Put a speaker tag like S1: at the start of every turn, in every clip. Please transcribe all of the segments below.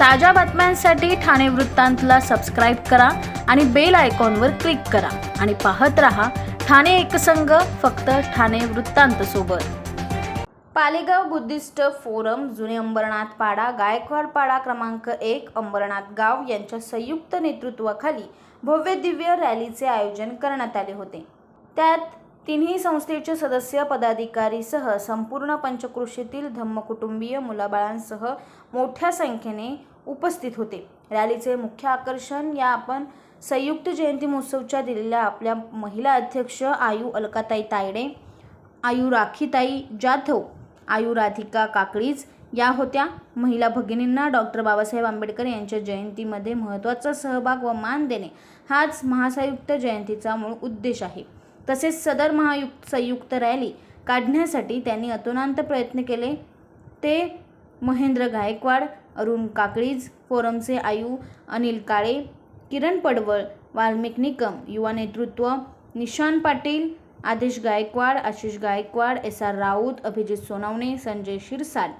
S1: ताज्या बातम्यांसाठी ठाणे वृत्तांतला सबस्क्राईब करा आणि बेल आयकॉनवर क्लिक करा. आणि पाहत रहा ठाणे एकसंघ फक्त ठाणे वृत्तांत सोबत. पालेगाव बुद्धिस्ट फोरम जुने अंबरनाथ पाडा गायकवाड पाडा क्रमांक एक अंबरनाथ गाव यांच्या संयुक्त नेतृत्वाखाली भव्य दिव्य रॅलीचे आयोजन करण्यात आले होते. त्यात तिन्ही संस्थेचे सदस्य पदाधिकारीसह संपूर्ण पंचक्रोशीतील धम्मकुटुंबीय मुलाबाळांसह मोठ्या संख्येने उपस्थित होते. रॅलीचे मुख्य आकर्षण या आपण संयुक्त जयंती महोत्सवच्या दिलेल्या आपल्या महिला अध्यक्ष आयु अलकाताई तायडे आयु राखीताई जाधव आयु राधिका काकडीज या होत्या. महिला भगिनींना डॉक्टर बाबासाहेब आंबेडकर यांच्या जयंतीमध्ये महत्त्वाचा सहभाग व मान देणे हाच महासंयुक्त जयंतीचा मूळ उद्देश आहे. तसेच सदर महायुक्त संयुक्त रॅली काढण्यासाठी त्यांनी अतोनांत प्रयत्न केले. ते महेंद्र गायकवाड अरुण काकळीज फोरमचे आयु अनिल काळे किरण पडवळ वाल्मिक निकम युवा नेतृत्व निशान पाटील आदेश गायकवाड आशिष गायकवाड एस आर राऊत अभिजित सोनावणे संजय शिरसाट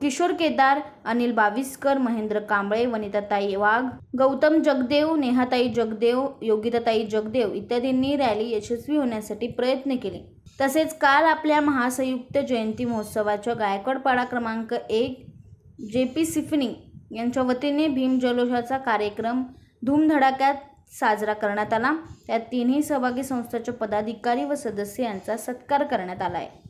S1: किशोर केदार अनिल बाविस्कर महेंद्र कांबळे वनिताताई वाघ गौतम जगदेव नेहाताई जगदेव योगिताताई जगदेव इत्यादींनी रॅली यशस्वी होण्यासाठी प्रयत्न केले. तसेच काल आपल्या महासंयुक्त जयंती महोत्सवाच्या गायकवाडपाडा क्रमांक एक जे पी सिफनी यांच्या वतीने भीम जलोषाचा कार्यक्रम धूमधडाक्यात साजरा करण्यात आला. त्यात तिन्ही सहभागी संस्थांचे पदाधिकारी व सदस्य यांचा सत्कार करण्यात आला आहे.